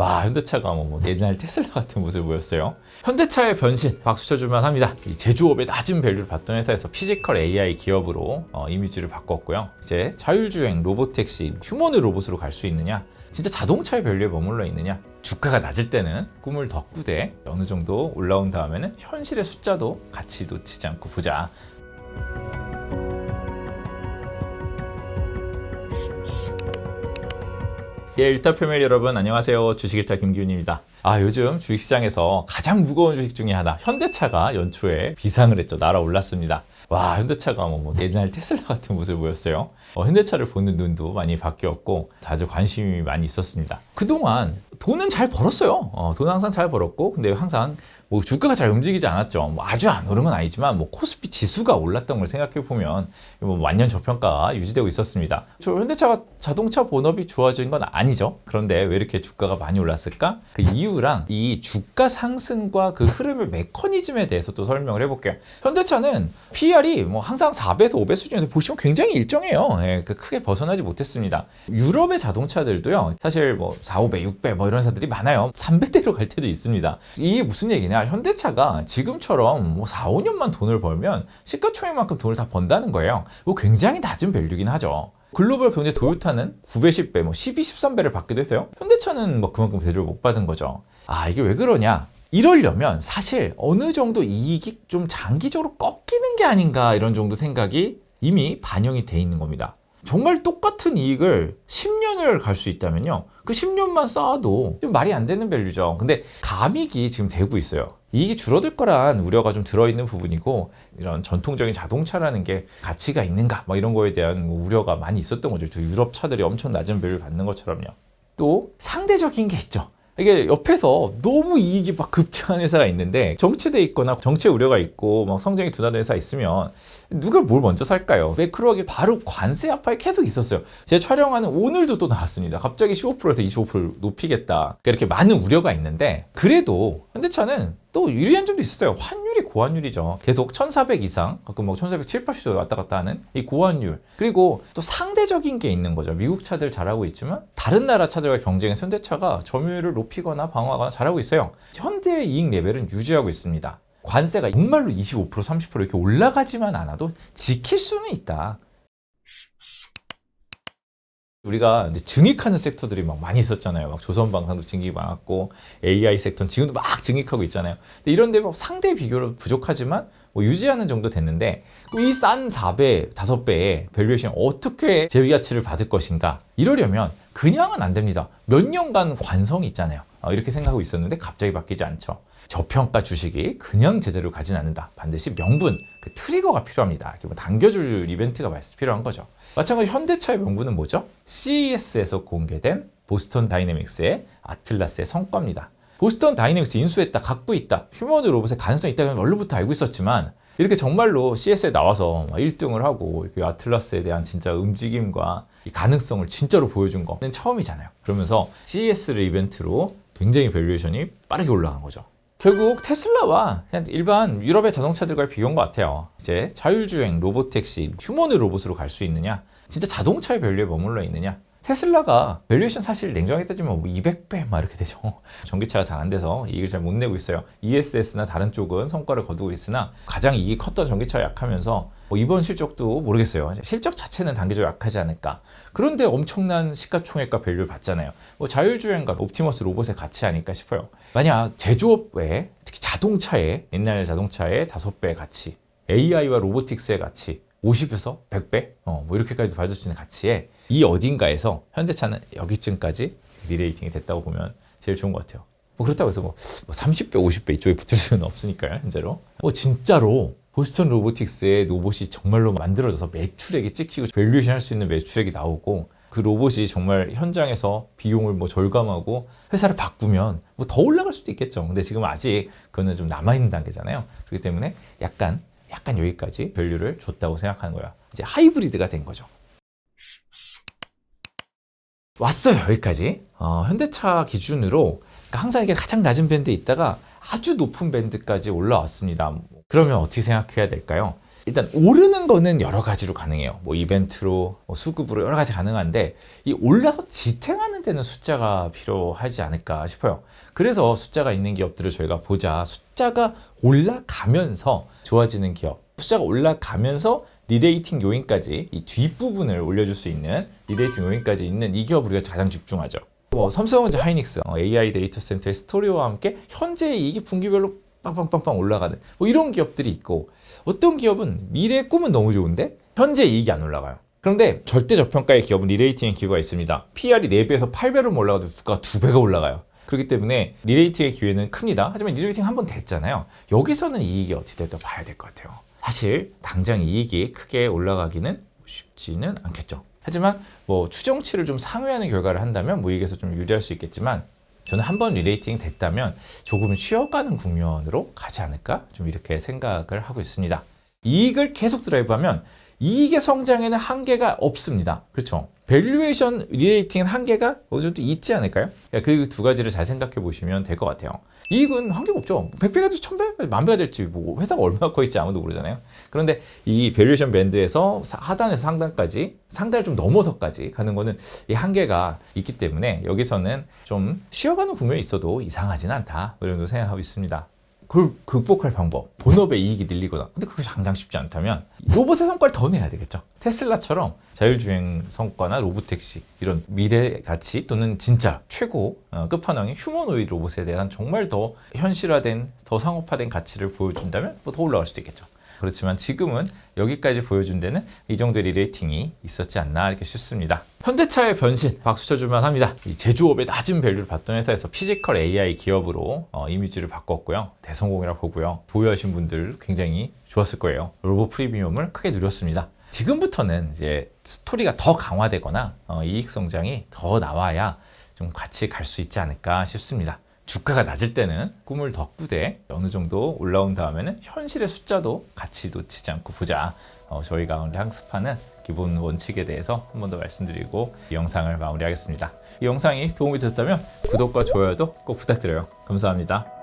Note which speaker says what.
Speaker 1: 와 현대차가 뭐, 뭐 옛날 테슬라 같은 모습을 보였어요. 현대차의 변신 박수 쳐줄만 합니다. 이 제조업의 낮은 밸류를 받던 회사에서 피지컬 AI 기업으로 어, 이미지를 바꿨고요. 이제 자율주행, 로보택시, 휴머노 로봇으로 갈 수 있느냐? 진짜 자동차의 밸류에 머물러 있느냐? 주가가 낮을 때는 꿈을 더 꾸되 어느 정도 올라온 다음에는 현실의 숫자도 같이 놓치지 않고 보자. 예, 일타 패밀리 여러분 안녕하세요. 주식일타 김기훈입니다. 아, 요즘 주식시장에서 가장 무거운 주식 중에 하나, 현대차가 연초에 비상을 했죠. 날아올랐습니다. 와, 현대차가 뭐, 뭐 옛날 테슬라 같은 모습을 보였어요. 어, 현대차를 보는 눈도 많이 바뀌었고, 다들 관심이 많이 있었습니다. 그동안 돈은 잘 벌었어요. 어, 돈 항상 잘 벌었고, 근데 항상 뭐 주가가 잘 움직이지 않았죠. 뭐 아주 안건 아니지만, 뭐 코스피 지수가 올랐던 걸 생각해 보면, 뭐 완전 저평가가 유지되고 있었습니다. 저 현대차가 자동차 본업이 좋아진 건 아니죠. 그런데 왜 이렇게 주가가 많이 올랐을까? 그 이유랑 이 주가 상승과 그 흐름의 메커니즘에 대해서 또 설명을 해볼게요. 현대차는 PER이 뭐 항상 4배에서 5배 수준에서 보시면 굉장히 일정해요. 예, 그 크게 벗어나지 못했습니다. 유럽의 자동차들도요, 사실 뭐 4, 5배, 6배 뭐 이런 회사들이 많아요. 3배대로 갈 때도 있습니다. 이게 무슨 얘기냐? 현대차가 지금처럼 뭐 4, 5년만 돈을 벌면 시가총액만큼 돈을 다 번다는 거예요. 이거 굉장히 낮은 밸류긴 하죠. 글로벌 경제 도요타는 9배, 10배, 뭐 12, 13배를 받기도 했어요. 현대차는 뭐 그만큼 대접을 못 받은 거죠. 아, 이게 왜 그러냐? 이러려면 사실 어느 정도 이익이 좀 장기적으로 꺾이는 게 아닌가 이런 정도 생각이 이미 반영이 돼 있는 겁니다. 정말 똑같은 이익을 10년을 갈 수 있다면요. 그 10년만 쌓아도 좀 말이 안 되는 밸류죠. 근데 감익이 지금 되고 있어요. 이익이 줄어들 거란 우려가 좀 들어있는 부분이고 이런 전통적인 자동차라는 게 가치가 있는가 뭐 이런 거에 대한 우려가 많이 있었던 거죠. 저 유럽 차들이 엄청 낮은 밸류를 받는 것처럼요. 또 상대적인 게 있죠. 이게 옆에서 너무 이익이 막 급증한 회사가 있는데 정체돼 있거나 정체 우려가 있고 막 성장이 둔화된 회사 있으면 누가 뭘 먼저 살까요? 매크로하게 바로 관세 압박이 계속 있었어요. 제가 촬영하는 오늘도 또 나왔습니다. 갑자기 15%에서 25% 높이겠다. 그러니까 이렇게 많은 우려가 있는데 그래도 현대차는 또 유리한 점도 있었어요. 환율이 고환율이죠. 계속 1,400 이상, 가끔 뭐 1,407, 80도 왔다 갔다 하는 이 고환율. 그리고 또 상대적인 게 있는 거죠. 미국 차들 잘하고 있지만 다른 나라 차들과 경쟁해서 현대차가 점유율을 높이거나 방어하거나 잘하고 있어요. 현대의 이익 레벨은 유지하고 있습니다. 관세가 정말로 25% 30% 이렇게 올라가지만 않아도 지킬 수는 있다. 우리가 이제 증익하는 섹터들이 막 많이 있었잖아요. 막 조선방송도 증익이 많았고 AI 섹터는 지금도 막 증익하고 있잖아요. 근데 이런 데 막 상대 비교로 부족하지만 뭐 유지하는 정도 됐는데 이 싼 4배, 5배의 밸류에이션 어떻게 재위 가치를 받을 것인가? 이러려면 그냥은 안 됩니다. 몇 년간 관성이 있잖아요. 어, 이렇게 생각하고 있었는데 갑자기 바뀌지 않죠. 저평가 주식이 그냥 제대로 가진 않는다. 반드시 명분, 그 트리거가 필요합니다. 이렇게 뭐 당겨줄 이벤트가 필요한 거죠. 마찬가지로 현대차의 명분은 뭐죠? CES에서 공개된 보스턴 다이내믹스의 아틀라스의 성과입니다. 보스턴 다이내믹스 인수했다, 갖고 있다, 휴머노 로봇의 가능성이 있다는 원로부터 알고 있었지만 이렇게 정말로 CS에 나와서 1등을 하고 이렇게 아틀라스에 대한 진짜 움직임과 이 가능성을 진짜로 보여준 거는 처음이잖아요. 그러면서 CES를 이벤트로 굉장히 밸류에이션이 빠르게 올라간 거죠. 결국 테슬라와 그냥 일반 유럽의 자동차들과의 비교인 것 같아요. 이제 자율주행, 로보택시, 휴머노 로봇으로 갈 수 있느냐? 진짜 자동차의 밸류에 머물러 있느냐? 테슬라가 밸류에이션 사실 냉정하게 따지면 뭐 200배 막 이렇게 되죠. 전기차가 잘 안 돼서 이익을 잘 못 내고 있어요. ESS나 다른 쪽은 성과를 거두고 있으나 가장 이익이 컸던 전기차가 약하면서 뭐 이번 실적도 모르겠어요. 실적 자체는 단계적으로 약하지 않을까. 그런데 엄청난 시가총액과 밸류를 받잖아요. 뭐 자율주행과 옵티머스 로봇의 가치 아닐까 싶어요. 만약 제조업에 특히 자동차에 옛날 자동차의 5배의 가치, AI와 로보틱스의 가치 50에서 100배? 어, 뭐 이렇게까지도 받을 수 있는 가치에 이 어딘가에서 현대차는 여기쯤까지 리레이팅이 됐다고 보면 제일 좋은 것 같아요. 뭐 그렇다고 해서 뭐 30배, 50배 이쪽에 붙을 수는 없으니까요, 현재로. 뭐 진짜로 보스턴 로보틱스의 로봇이 정말로 만들어져서 매출액이 찍히고 밸류에이션 할 수 있는 매출액이 나오고 그 로봇이 정말 현장에서 비용을 뭐 절감하고 회사를 바꾸면 뭐 더 올라갈 수도 있겠죠. 근데 지금 아직 그거는 좀 남아있는 단계잖아요. 그렇기 때문에 약간 약간 여기까지 밸류를 줬다고 생각하는 거야. 이제 하이브리드가 된 거죠. 왔어요 여기까지. 어, 현대차 기준으로 그러니까 항상 이게 가장 낮은 밴드에 있다가 아주 높은 밴드까지 올라왔습니다. 그러면 어떻게 생각해야 될까요? 일단 오르는 거는 여러 가지로 가능해요. 뭐 이벤트로, 뭐 수급으로 여러 가지 가능한데 이 올라서 지탱하는 데는 숫자가 필요하지 않을까 싶어요. 그래서 숫자가 있는 기업들을 저희가 보자. 숫 자가 올라가면서 좋아지는 기업. 숫자가 올라가면서 리레이팅 요인까지 이 뒷부분을 올려줄 수 있는 리레이팅 요인까지 있는 이 기업 우리가 가장 집중하죠. 뭐 삼성전자 하이닉스, 어, AI 데이터 센터의 스토리와 함께 현재 이익이 분기별로 빵빵빵빵 올라가는 뭐 이런 기업들이 있고 어떤 기업은 미래의 꿈은 너무 좋은데 현재 이익이 안 올라가요. 그런데 절대 저평가의 기업은 리레이팅의 기회가 있습니다. PR이 4배에서 8배로 올라가도 주가가 2배가 올라가요. 그렇기 때문에 리레이팅의 기회는 큽니다. 하지만 리레이팅 한 번 됐잖아요. 여기서는 이익이 어떻게 될까 봐야 될 것 같아요. 사실 당장 이익이 크게 올라가기는 쉽지는 않겠죠. 하지만 뭐 추정치를 좀 상회하는 결과를 한다면 무익에서 좀 유리할 수 있겠지만 저는 한 번 리레이팅 됐다면 조금 쉬어가는 국면으로 가지 않을까 좀 이렇게 생각을 하고 있습니다. 이익을 계속 드라이브하면 이익의 성장에는 한계가 없습니다. 그렇죠? 밸류에이션 리레이팅은 한계가 어느 정도 있지 않을까요? 그 두 가지를 잘 생각해 보시면 될 것 같아요. 이익은 한계가 없죠. 100배가 될지 1000배, 만배가 될지 뭐 회사가 얼마나 커 있지 아무도 모르잖아요. 그런데 이 밸류에이션 밴드에서 사- 하단에서 상단까지 상단을 좀 넘어서까지 가는 거는 이 한계가 있기 때문에 여기서는 좀 쉬어가는 국면이 있어도 이상하진 않다. 이 정도 생각하고 있습니다. 그걸 극복할 방법, 본업의 이익이 늘리거나. 근데 그게 당장 쉽지 않다면 로봇의 성과를 더 내야 되겠죠. 테슬라처럼 자율주행 성과나 로보택시 이런 미래 가치 또는 진짜 최고 어, 끝판왕의 휴머노이드 로봇에 대한 정말 더 현실화된 더 상업화된 가치를 보여준다면 뭐 더 올라갈 수도 있겠죠 그렇지만 지금은 여기까지 보여준 데는 이 정도의 리레이팅이 있었지 않나 이렇게 싶습니다. 현대차의 변신 박수 쳐줄만 합니다. 이 제조업의 낮은 밸류를 받던 회사에서 피지컬 AI 기업으로 어, 이미지를 바꿨고요. 대성공이라 보고요. 보유하신 분들 굉장히 좋았을 거예요. 로보 프리미엄을 크게 누렸습니다. 지금부터는 이제 스토리가 더 강화되거나 어, 이익 성장이 더 나와야 좀 같이 갈 수 있지 않을까 싶습니다. 주가가 낮을 때는 꿈을 더 꾸되 어느 정도 올라온 다음에는 현실의 숫자도 같이 놓치지 않고 보자. 어, 저희가 오늘 학습하는 기본 원칙에 대해서 한 번 더 말씀드리고 이 영상을 마무리하겠습니다. 이 영상이 도움이 됐다면 구독과 좋아요도 꼭 부탁드려요. 감사합니다.